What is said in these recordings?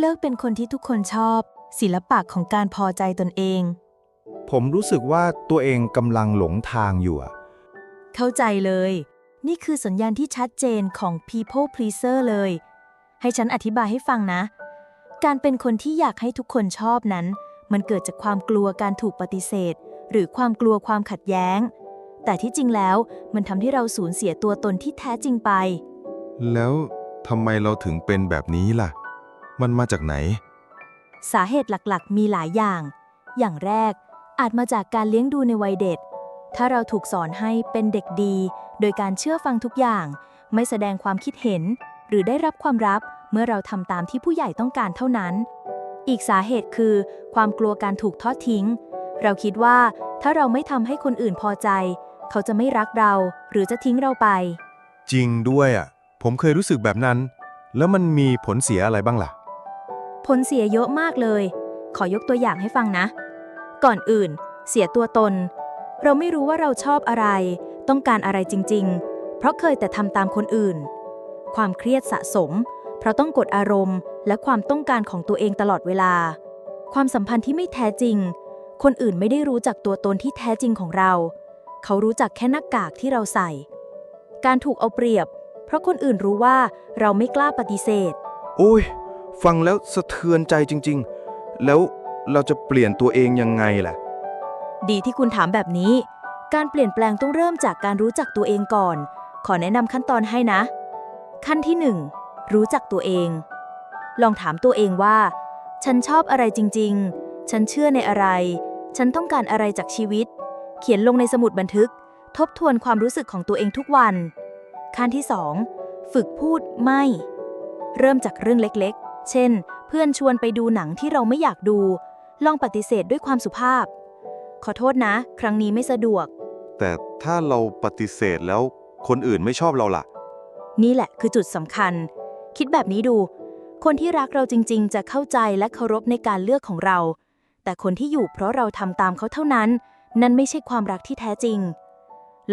เลิกเป็นคนที่ทุกคนชอบ ศิลปะของการพอใจตนเอง ผมรู้สึกว่าตัวเองกำลังหลงทางอยู่อะเข้าใจเลย นี่คือสัญญาณที่ชัดเจนของ people pleaser เลย ให้ฉันอธิบายให้ฟังนะ การเป็นคนที่อยากให้ทุกคนชอบนั้น มันเกิดจากความกลัวการถูกปฏิเสธ หรือความกลัวความขัดแย้ง แต่ที่จริงแล้วมันทำให้เราสูญเสียตัวตนที่แท้จริงไป แล้วทำไมเราถึงเป็นแบบนี้ล่ะ มันมาจากไหน สาเหตุหลักๆ มีหลายอย่าง อย่างแรก อาจมาจากการเลี้ยงดูในวัยเด็ก ถ้าเราถูกสอนให้เป็นเด็กดี โดยการเชื่อฟังทุกอย่าง ไม่แสดงความคิดเห็น หรือได้รับความรับเมื่อเราทำตามที่ผู้ใหญ่ต้องการเท่านั้น อีกสาเหตุคือ ความกลัวการถูกทอดทิ้ง เราคิดว่าถ้าเราไม่ทำให้คนอื่นพอใจ เขาจะไม่รักเรา หรือจะทิ้งเราไป จริงด้วยอะ ผมเคยรู้สึกแบบนั้น แล้วมันมีผลเสียอะไรบ้างล่ะ ผลเสียเยอะมากเลย ขอยกตัวอย่างให้ฟังนะ ก่อนอื่น เสียตัวตน เราไม่รู้ว่าเราชอบอะไร ต้องการอะไรจริง ๆ เพราะเคยแต่ทำตามคนอื่น ความเครียดสะสม เพราะต้องกดอารมณ์ และความต้องการของตัวเองตลอดเวลา ความสัมพันธ์ที่ไม่แท้จริง คนอื่นไม่ได้รู้จักตัวตนที่แท้จริงของเรา เขารู้จักแค่หน้ากากที่เราใส่ การถูกเอาเปรียบ เพราะคนอื่นรู้ว่าเราไม่กล้าปฏิเสธ โอ้ย ฟังแล้วสะเทือนใจจริง ๆ แล้วเราจะเปลี่ยนตัวเองยังไงล่ะ ดีที่คุณถามแบบนี้ การเปลี่ยนแปลงต้องเริ่มจากการรู้จักตัวเองก่อน ขอแนะนำขั้นตอนให้นะ ขั้นที่ 1 รู้จักตัวเอง ลองถามตัวเองว่า ฉันชอบอะไรจริง ๆ ฉันเชื่อในอะไร ฉันต้องการอะไรจากชีวิต เขียนลงในสมุดบันทึก ทบทวนความรู้สึกของตัวเองทุกวัน ขั้นที่ 2 ฝึกพูดไม่ เริ่มจากเรื่องเล็ก เช่น เพื่อนชวนไปดูหนังที่เราไม่อยากดู ลองปฏิเสธด้วยความสุภาพ ขอโทษนะ ครั้งนี้ไม่สะดวก แต่ถ้าเราปฏิเสธแล้วคนอื่นไม่ชอบเราล่ะ นี่แหละคือจุดสำคัญ คิดแบบนี้ดู คนที่รักเราจริง ๆ จะเข้าใจและเคารพในการเลือกของเรา แต่คนที่อยู่เพราะเราทำตามเขาเท่านั้น นั่นไม่ใช่ความรักที่แท้จริง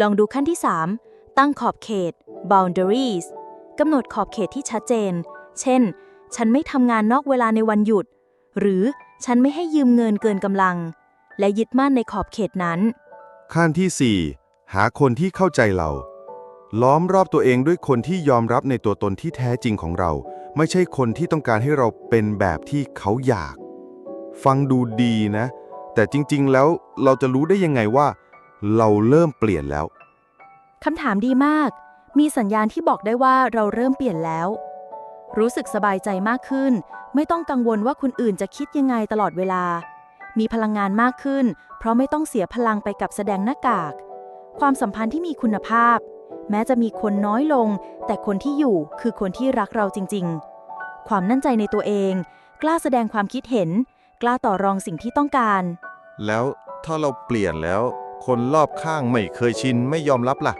ลองดูขั้นที่ 3 ตั้งขอบเขต boundaries กำหนดขอบเขตที่ชัดเจน เช่น ฉันไม่ทำงานนอกเวลาในวันหยุด หรือฉันไม่ให้ยืมเงินเกินกำลัง และยึดมั่นในขอบเขตนั้น ขั้นที่ 4 หาคนที่เข้าใจเรา ล้อมรอบตัวเองด้วยคนที่ยอมรับในตัวตนที่แท้จริงของเรา ไม่ใช่คนที่ต้องการให้เราเป็นแบบที่เขาอยาก ฟังดูดีนะ แต่จริงๆ แล้วเราจะรู้ได้ยังไงว่า เราเริ่มเปลี่ยนแล้วคำถามดีมาก มีสัญญาณที่บอกได้ว่าเราเริ่มเปลี่ยนแล้ว รู้สึกสบายใจมากขึ้น ไม่ต้องกังวลว่าคนอื่นจะคิดยังไงตลอดเวลา มีพลังงานมากขึ้น เพราะไม่ต้องเสียพลังไปกับแสดงหน้ากาก ความสัมพันธ์ที่มีคุณภาพ แม้จะมีคนน้อยลง แต่คนที่อยู่คือคนที่รักเราจริง ๆ ความนั่นใจในตัวเอง กล้าแสดงความคิดเห็น กล้าต่อรองสิ่งที่ต้องการ แล้วถ้าเราเปลี่ยนแล้ว คนรอบข้างไม่เคยชินไม่ยอมรับล่ะ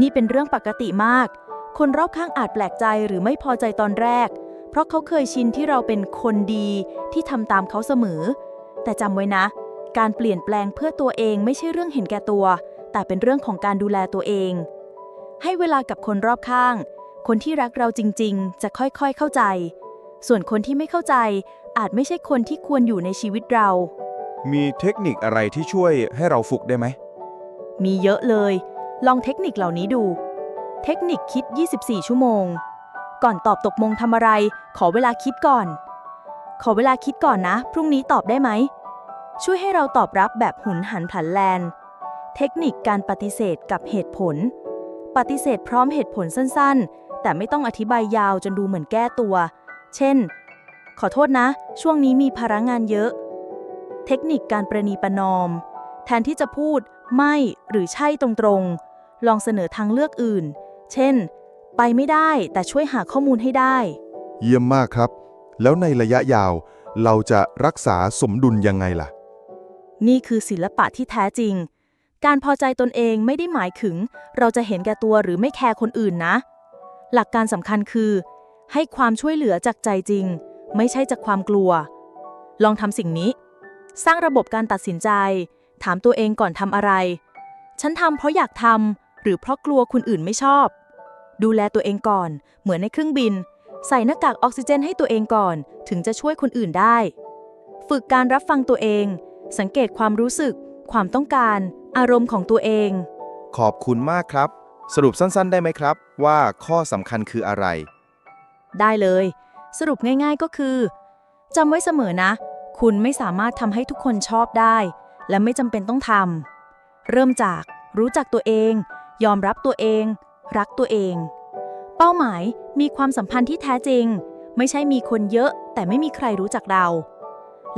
นี่เป็นเรื่องปกติมาก คนรอบข้างอาจแปลกใจหรือไม่พอใจตอนแรก เพราะเขาเคยชินที่เราเป็นคนดีที่ทำตามเขาเสมอ แต่จำไว้นะ การเปลี่ยนแปลงเพื่อตัวเองไม่ใช่เรื่องเห็นแก่ตัว แต่เป็นเรื่องของการดูแลตัวเอง ให้เวลากับคนรอบข้าง คนที่รักเราจริง ๆ จะค่อยๆเข้าใจ ส่วนคนที่ไม่เข้าใจ อาจไม่ใช่คนที่ควรอยู่ในชีวิตเรา มีเทคนิคอะไรที่ช่วยให้เราฝึกได้ไหม มีเยอะเลย ลองเทคนิคเหล่านี้ดู เทคนิคคิด 24 ชั่วโมง ก่อนตอบตกมงทำอะไร ขอเวลาคิดก่อน ขอเวลาคิดก่อนนะ พรุ่งนี้ตอบได้ไหม ช่วยให้เราตอบรับแบบหุนหันพลันแลน เทคนิคการปฏิเสธกับเหตุผล ปฏิเสธพร้อมเหตุผลสั้นๆ แต่ไม่ต้องอธิบายยาวจนดูเหมือนแก้ตัว เช่น ขอโทษนะ ช่วงนี้มีภาระงานเยอะ เทคนิคการประนีประนอม แทนที่จะพูดไม่หรือใช่ตรงๆ ลองเสนอทางเลือกอื่น เช่น ไปไม่ได้แต่ช่วยหาข้อมูลให้ได้ เยี่ยมมากครับ แล้วในระยะยาวเราจะรักษาสมดุลยังไงล่ะ นี่คือศิลปะที่แท้จริง การพอใจตนเองไม่ได้หมายถึง เราจะเห็นแก่ตัวหรือไม่แคร์คนอื่นนะ หลักการสำคัญคือ ให้ความช่วยเหลือจากใจจริง ไม่ใช่จากความกลัว ลองทำสิ่งนี้ สร้างระบบการตัดสินใจ ถามตัวเองก่อนทำอะไร ฉันทำเพราะอยากทำหรือเพราะกลัวคนอื่นไม่ชอบ ดูแลตัวเองก่อน เหมือนในเครื่องบิน ใส่หน้ากากออกซิเจนให้ตัวเองก่อน ถึงจะช่วยคนอื่นได้ ฝึกการรับฟังตัวเอง สังเกตความรู้สึก ความต้องการ อารมณ์ของตัวเอง ขอบคุณมากครับ สรุปสั้นๆ ได้ไหมครับ ว่าข้อสำคัญคืออะไร ได้เลย สรุปง่ายๆก็คือจำไว้เสมอนะ คุณไม่สามารถทำให้ทุกคนชอบได้ และไม่จำเป็นต้องทำเริ่มจากรู้จักตัวเอง ยอมรับตัวเอง รักตัวเอง เป้าหมายมีความสัมพันธ์ที่แท้จริง ไม่ใช่มีคนเยอะ แต่ไม่มีใครรู้จักเรา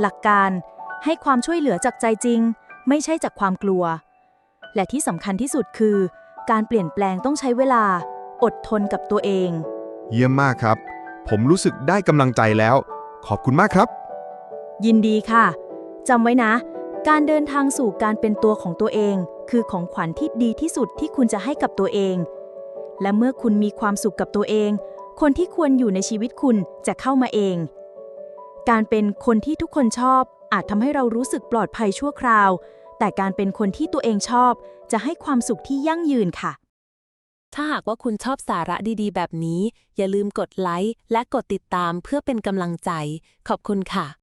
หลักการให้ความช่วยเหลือจากใจจริง ไม่ใช่จากความกลัว และที่สำคัญที่สุดคือ การเปลี่ยนแปลงต้องใช้เวลา อดทนกับตัวเอง เยี่ยมมากครับ ผมรู้สึกได้กำลังใจแล้ว ขอบคุณมากครับ ยินดีค่ะจำไว้นะ การเดินทางสู่การเป็นตัวของตัวเอง คือของขวัญที่ดีที่สุดที่คุณจะให้กับตัวเอง และเมื่อคุณมีความสุขกับตัวเอง คนที่ควรอยู่ในชีวิตคุณจะเข้ามาเอง การเป็นคนที่ทุกคนชอบ อาจทำให้เรารู้สึกปลอดภัยชั่วคราว แต่การเป็นคนที่ตัวเองชอบ จะให้ความสุขที่ยั่งยืนค่ะ ถ้าหากว่าคุณชอบสาระดีๆ แบบนี้ อย่าลืมกดไลค์และกดติดตามเพื่อเป็นกำลังใจ ขอบคุณค่ะ